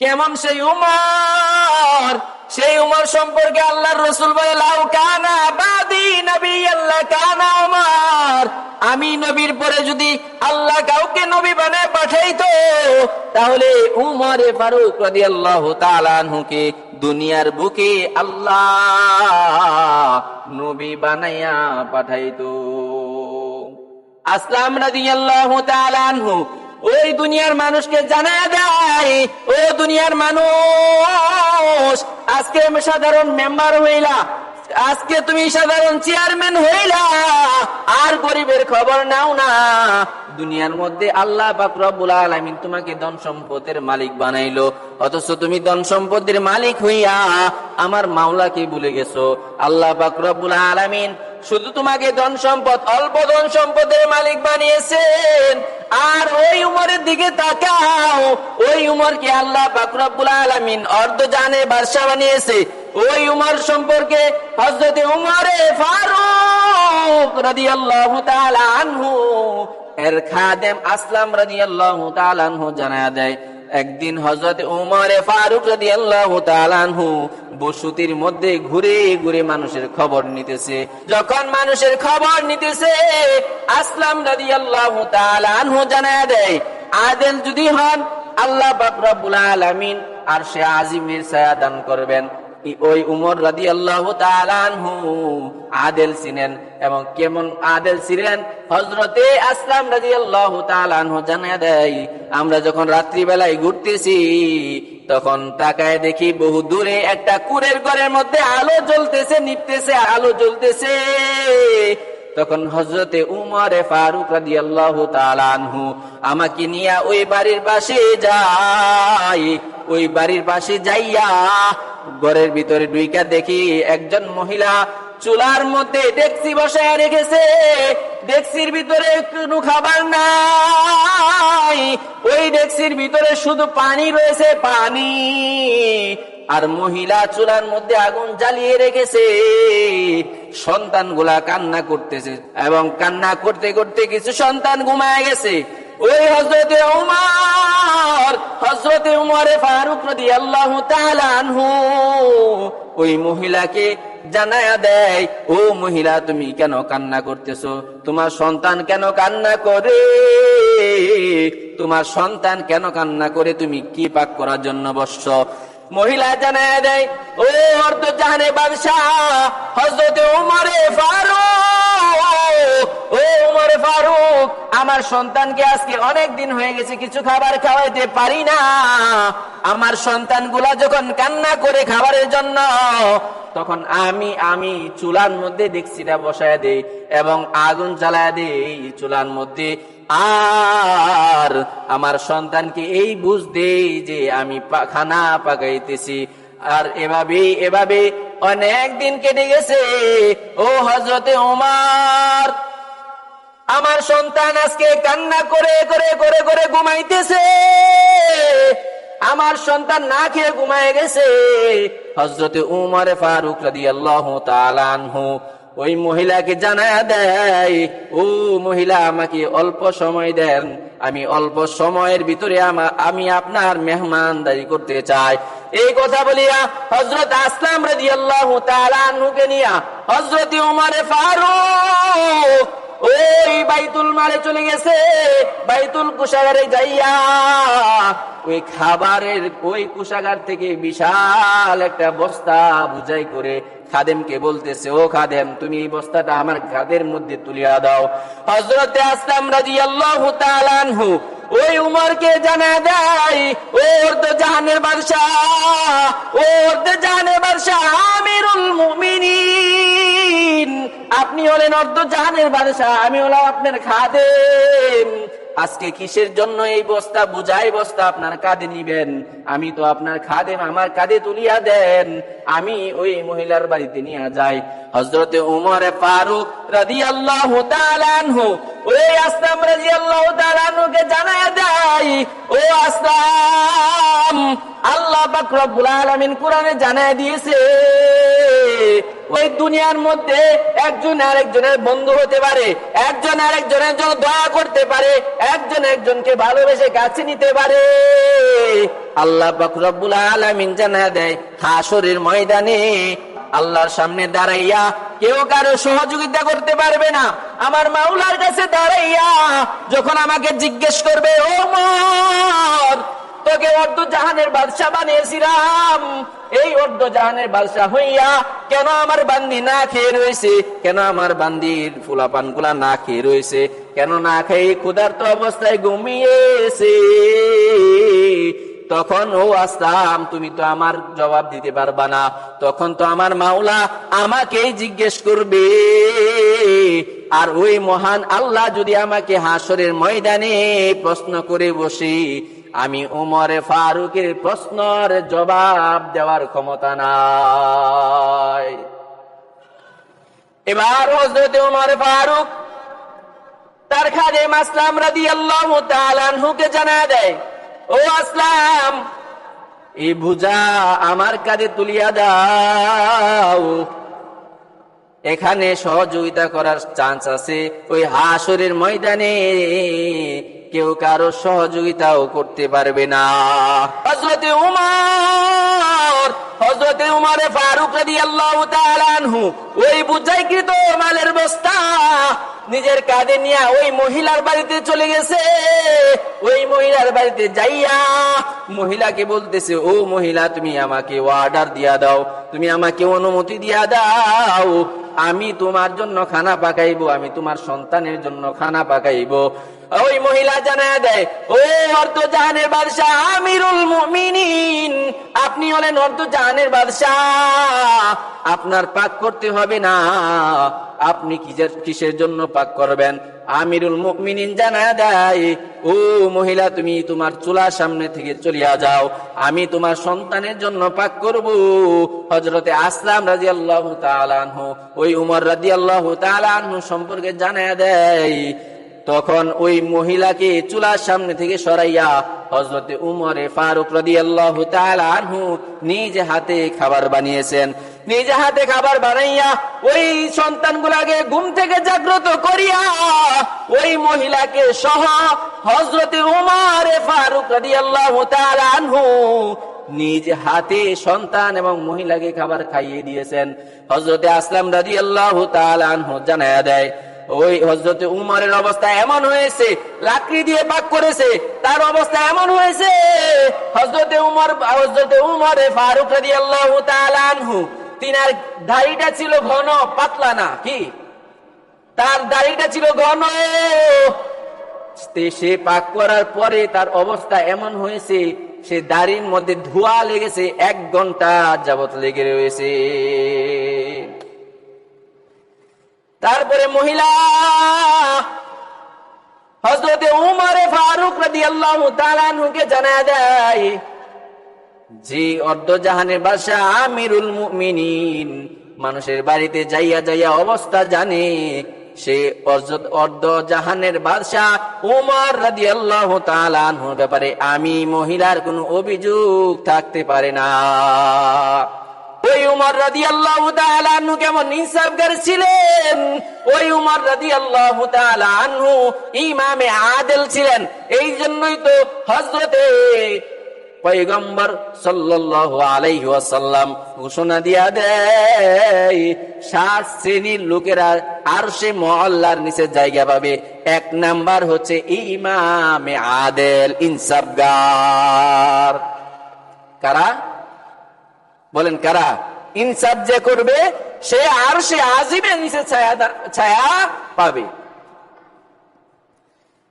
কেমন সেই উমার? সেই উমর সম্পর্কে আল্লাহর রসুল বলে, লাউ কানা বাদি নবী, আল্লাহ কানা উমর। আমি নবীর পরে যদি আল্লাহ কাউকে নবী বানায় পাঠাইতো, তাহলে উমরে ফারুক রাদিয়াল্লাহু তাআলা আনহুকে দুনিয়ার বুকে আল্লাহ নবী বানাইয়া পাঠাইতো। আসলাম রাদিয়াল্লাহু তাআলা আনহু। ওই দুনিয়ার মানুষকে জানা দেয়, ও দুনিয়ার মানুষ, আজকে সাধারণ মেম্বার হইলা, আজকে তুমি সাধারণ চেয়ারম্যান হইলা, আর গরিবের খবর নাও না। দুনিয়ার মধ্যে আল্লাহ তোমাকে ধন সম্পদের মালিক বানাইলো, অথচ তুমি ধন সম্পদের মালিক হইয়া আমার মাওলাকে ভুলে গেছো। আল্লাহ পাক রব্বুল আলামিন শুধু তোমাকে ধন সম্পদ, অল্প ধন সম্পদের মালিক বানিয়েছেন। আর ওই উমরের দিকে তাকাও, ওই উমরকে আল্লাহ বাকরাবুল আলমিন অর্ধ জানে, বাদশা বানিয়েছে? ওই উমর সম্পর্কে হজরতে উমরে ফারুক রাদিয়াল্লাহু তাআলা আনহু, এর খাদেম আসলাম রাদিয়াল্লাহু তাআলা আনহু জানায়া দেয়। একদিন হজরত উমরে ফারুক রাদি আল্লাহ তালানহু বসতির মধ্যে ঘুরে ঘুরে মানুষের খবর নিতেছে। যখন মানুষের খবর নিতেছে, আসলাম রাদি আল্লাহ তালানহু জানায় দেয়, আদেল যদি হন, আল্লাহ বাবরাবুল আলমিন আর সে আজিমের ছায়া দান করবেন। ওই উমর রাদি আল্লাহ আদেল ছিলেন এবং কেমন আদেল ছিলেন? হজরতে আসলাম রাজি আল্লাহ জানা দেয়, আমরা যখন রাত্রিবেলায় ঘুরতেছি, তখন তাকায় দেখি বহু দূরে একটা কুরের ঘরের মধ্যে আলো জ্বলতেছে নিপতেছে আলো জ্বলতেছে। তখন হজরতে উমরে ফারুক রাদি আল্লাহ আনহু, আমাকে নিয়ে ওই বাড়ির পাশে যাই। ওই বাড়ির পাশে যাইয়া ঘরের ভিতরে ডুইকা দেখি একজন মহিলা চুলার মধ্যে ডেক্সি বসায় রেখেছে। ডেক্সির ভিতরে কোনো খাবার নাই। ওই ডেক্সির ভিতরে শুধু পানি রয়েছে, পানি। আর মহিলা চুলার মধ্যে আগুন জ্বালিয়ে রেখেছে। সন্তানগুলা কান্না করতেছে এবং কান্না করতে করতে কিছু সন্তান ঘুমায় গেছে। ওই হজরতে উমার হজরতে উমরে ফারুক রদি আল্লাহ আনহু, ওই মহিলাকে জানায়া দেয়, ও মহিলা, তুমি কেন কান্না করতেছো? তোমার সন্তান কেন কান্না করে? তোমার সন্তান কেন কান্না করে? তুমি কি পাক করার জন্য বসছ? মহিলা জানায় দেয়, ও অর্ধ জাহানে বাদশাহ হজরতে উমরে ফারুক ও উমরে ফারুক আমার সন্তানকে আজকে অনেক দিন হয়ে গেছে, কিছু খাবার খাওয়াইতে পারি না। আমার সন্তানগুলা যখন কান্না করে খাবারের জন্য, তখন আমি আমি চুলার মধ্যে ডেক্সিটা বসায় দেই এবং আগুন জ্বালায় দেই চুলার মধ্যে। আর আমার সন্তানকে এই বুঝ দেই যে আমি খানা পাকাইতেছি। আর এভাবে এভাবে অনেক দিন কেটে গেছে। ও হজরতে ওমার আমার সন্তান আজকে কান্না করে করে করে করে ঘুমাইতেছে। আমার সন্তান না খেয়ে ঘুমায় গেছে। হজরতে উমরে ফারুক রাদি আল্লাহ তালানহু ওই মহিলাকে জানায় দেয়, ও মহিলা, আমাকে অল্প সময় দেন। আমি অল্প সময়ের ভিতরে আমা- আপনার মেহমানদারি করতে চাই। এই কথা বলিয়া হজরত আসলাম রাজি আল্লাহ তালানহুকে নিয়া হজরত উমরে ফারুক ওই বাইতুল মালে চলে গেছে। বাইতুল কুষাগারে যাইয়া ওই খাবারের, ওই কুষাগার থেকে বিশাল একটা বস্তা বুঝাই করে খাদেমকে বলতেছে, ও খাদেম, তুমি এই বস্তাটা আমার খাদের মধ্যে তুলিয়া দাও। হজরতে আসলাম রাজি আল্লাহ তালানহু ওই উমরকে জানা দেয় ওর তো জাহানের বাদশাহ, ওর তো জাহানের বাদশাহ। অর্ধ জাহানের বাদশাহ, আমি হলাম আপনার খাদেম। আজকে কিসের জন্য এই বস্তা? বুঝাই বস্তা, আপনার কাঁধে নিবেন। আমি তো আপনার খাদেম, আমার কাঁধে তুলিয়া দেন। আমি ওই মহিলার বাড়িতে নিয়ে যাই। হজরতে উমর ফারুক রাদি আল্লাহ ওই আসলাম রাজি আল্লাহ তালানহুকে জানায় দেয়, ও আসলাম, আল্লাহ পাক রব্বুল আলামিন কোরআনে জানায় দিয়েছে ওই দুনিয়ার মধ্যে একজন আরেকজনের বন্ধু হতে পারে, একজন আরেকজনের জন্য দয়া করতে পারে, একজন একজনকে ভালোবেসে কাছে নিতে পারে। আল্লাহ পাক রব্বুল আলামিন জানা দেয় হাসরের ময়দানে আল্লাহর সামনে দাঁড়াইয়া কেউ কারও সহযোগিতা করতে পারবে না। আমার মাওলার কাছে দাঁড়াইয়া যখন আমাকে জিজ্ঞেস করবে, ও মর তোকে অর্ধ জাহানের বাদশাহ বানিয়েছিলাম। এই অর্ধ জাহানের বাদশাহ হইয়া কেন আমার বান্দি না খেয়ে রয়েছে? কেন আমার বান্দির ফুলাপানগুলা না খেয়ে রয়েছে? কেন না খেয়ে ক্ষুধার্ত অবস্থায় ঘুমিয়েছে? তখন, ও আসলাম, তুমি তো আমার জবাব দিতে পারবা না। তখন তো আমার মাওলা আমাকেই জিজ্ঞেস করবে। আর ওই মহান আল্লাহ যদি আমাকে হাসরের ময়দানে প্রশ্ন করে বসি আমি উমরে ফারুকের প্রশ্নের জবাব দেওয়ার ক্ষমতা নাই। এবার হজরতে উমর ফারুক তার খাদে আসলাম রাদি আল্লাহ তালানহুকে জানা দেয়, ও আসলাম, এই বুঝা আমার কাঁধে তুলিয়া দাও। এখানে সহযোগিতা করার চান্স আছে, ওই হাসরের ময়দানে কেউ কারও সহযোগিতাও করতে পারবে না। হজরতে উমর হজরতে উমরে ফারুক রাদি আল্লাহ তালানহু ওই বুঝাইকৃত মালের বস্তা নিজের কাঁধে নিয়ে ওই মহিলার বাড়িতে চলে গেছে। ওই মহিলার বাড়িতে যাইয়া মহিলাকে বলতেছে, ও মহিলা, তুমি আমাকে অর্ডার দিয়া দাও, তুমি আমাকে অনুমতি দিয়া দাও। আমি তোমার জন্য খানা পাকাইবো, আমি তোমার সন্তানের জন্য খানা পাকাইবো। ওই মহিলা জানা দেয় ও অর্ধ জাহানের বাদশাহ আমিরুল মুমিনিন, আপনি হলেন অর্ধ জাহানের বাদশাহ। আপনার পাক করতে হবে না। আপনি কিসের কিসের জন্য পাক করবেন? আমিরুল মুমিনিন জানা দেয়, ও মহিলা, তুমি তোমার চুলার সামনে থেকে চলিয়া যাও। আমি তোমার সন্তানের জন্য পাক করব। হজরতে আসলাম রাজি আল্লাহ তালানহু ওই উমর রাজি আল্লাহ তালানহু সম্পর্কে জানা দেয় তখন ওই মহিলাকে চুলার সামনে থেকে সরাইয়া হজরতে উমরে ফারুক রদি আল্লাহ আনহু নিজ হাতে খাবার বানিয়েছেন। নিজ হাতে খাবার বানাইয়া ওই সন্তানগুলাকে ঘুম থেকে জাগ্রত করিয়া ওই মহিলাকে সহ হজরতে উমারে ফারুক রদি আল্লাহ আনহু নিজ হাতে সন্তান এবং মহিলাকে খাবার খাইয়ে দিয়েছেন। হজরতে আসলাম রাজি আল্লাহ আনহু জানায়া দেয় ওই হজরতে উমারের অবস্থা এমন হয়েছে, লাকড়ি দিয়ে পাক করেছে, তার অবস্থা এমন হয়েছে। হজরতে উমর হজরতে উমরে ফারুক রাজি আল্লাহ আনহু, তিনার দাড়িটা ছিল ঘন, পাতলা না, কি? তার দাড়িটা ছিল ঘন। সে পাক করার পরে তার অবস্থা এমন হয়েছে, সে দাড়ির মধ্যে ধোয়া লেগেছে, এক ঘণ্টা যাবত লেগে রয়েছে। তারপরে মহিলা হজরতে উমরে ফারুক রাদি আল্লাহ তালানহুকে জানা দেয় যে অর্ধ জাহানের বাসা আমিরুল মুমিনিন, মানুষের বাড়িতে যাইয়া যাইয়া অবস্থা জানে, সে অর্ধ জাহানের বাদশাহ উমর রাদি আল্লাহ তালানহুর ব্যাপারে আমি মহিলার কোনো অভিযোগ থাকতে পারে না। ওই উমর রাদি আল্লাহ আনহু কেমন ইনসাফগার ছিলেন? ওই উমর আল্লাহ ইমামে আদেল ছিলেন। এই জন্যই তো হজরতে ঘোষণা দিয়া শ্রেণির লোকেরা মহল্লার নিচে জায়গা পাবে। এক নাম্বার হচ্ছে ইমামে আদেল ইনসাফগার। কারা? বলেন কারা? ইনসাফ যে করবে সে আর সে আজিবে নিচে ছায়া পাবে।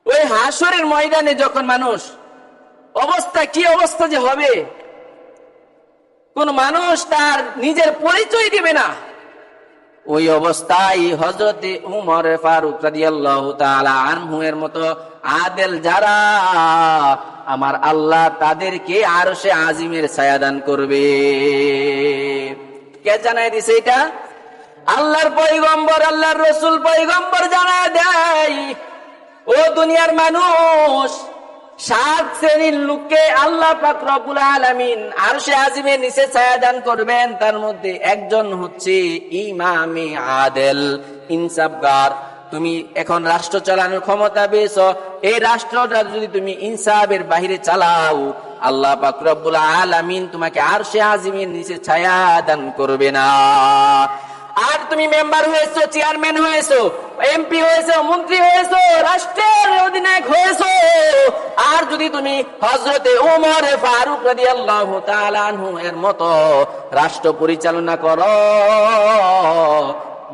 ওই হাসরের ময়দানে যখন মানুষ, অবস্থা কি অবস্থা যে হবে? কোন মানুষ তার নিজের পরিচয় দিবে না। ওই অবস্থায় হজরতে উমর ফারুক তাআলা আনহু এর মতো আদেল যারা, আমার আল্লাহ তাদেরকে আরও সে আজিমের ছায়া দান করবে। কে জানাই দিছে এটা? আল্লাহর পয়গম্বর, আল্লাহর রসুল পয়গম্বর জানায় দেয়, ও দুনিয়ার মানুষ, সাত শ্রেণির লোককে আল্লাহ পাক রব্বুল আলামিন আর সে আজিমের নিচে ছায়াদান করবেন। তার মধ্যে একজন হচ্ছে ইমামে আদেল ইনসাফগার। তুমি এখন রাষ্ট্র চালানোর ক্ষমতা পেয়েছ। এই রাষ্ট্রটা যদি তুমি ইনসাফের বাহিরে চালাও, আল্লাহ পাক রব্বুল আলামিন তোমাকে আর সে আজিমের নিচে ছায়া দান করবে না। আর তুমি মেম্বার হয়েছো, চেয়ারম্যান হয়েছো এমপি হয়েছো, মন্ত্রী হয়েছো, রাষ্ট্রের অধিনায়ক হয়েছো। আর যদি তুমি হজরতে উমর ফারুক রাদিয়াল্লাহু তাআলা এর মতো রাষ্ট্র পরিচালনা করো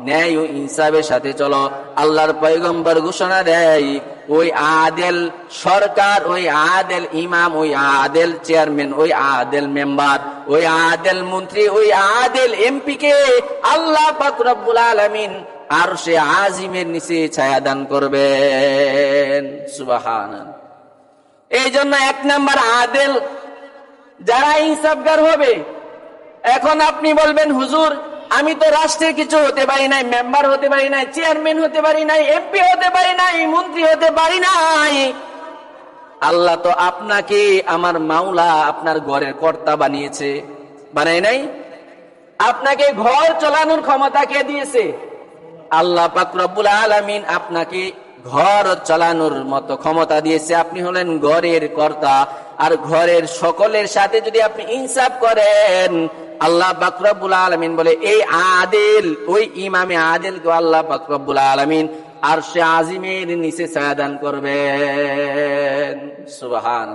ন্যায় ও ইনসাফের সাথে চলো। আল্লাহর পয়গম্বর ঘোষণা দেয়, ওই আদেল সরকার, ওই আদেল ইমাম, ওই আদেল চেয়ারম্যান, ওই আদেল মেম্বার, ওই আদেল মন্ত্রী, ওই আদেল এমপি কে আল্লাহ রব্বুল আলামিন আর সে আজিমের নিচে ছায়া দান করবেন। সুবাহান এই জন্য এক নাম্বার আদেল, যারা ইনসাফগার হবে, এখন আপনি বলবেন, হুজুর আমি তো রাষ্ট্রে কিছু হতে পারি নাই মেম্বার হতে পারি নাই চেয়ারম্যান হতে পারি নাই এমপি হতে পারি নাই, মন্ত্রী হতে পারি নাই। আল্লাহ তো আপনাকে আমার মাওলা আপনার ঘরের কর্তা বানিয়েছে। বানাই নাই? আপনাকে ঘর চালানোর ক্ষমতা কে দিয়েছে? আল্লাহ পাক রব্বুল আলামিন আপনাকে ঘর চালানোর মতো ক্ষমতা দিয়েছে। আপনি হলেন ঘরের কর্তা, আর ঘরের সকলের সাথে যদি আপনি ইনসাফ করেন আল্লাহ বাকরবুল আলমিন বলে, এই আদেল, ওই ইমামে আদেল কে আল্লাহ বাকরবুল আলমিন আর সে আজিমের নিচে ছায়া দান করবেন। সুবাহান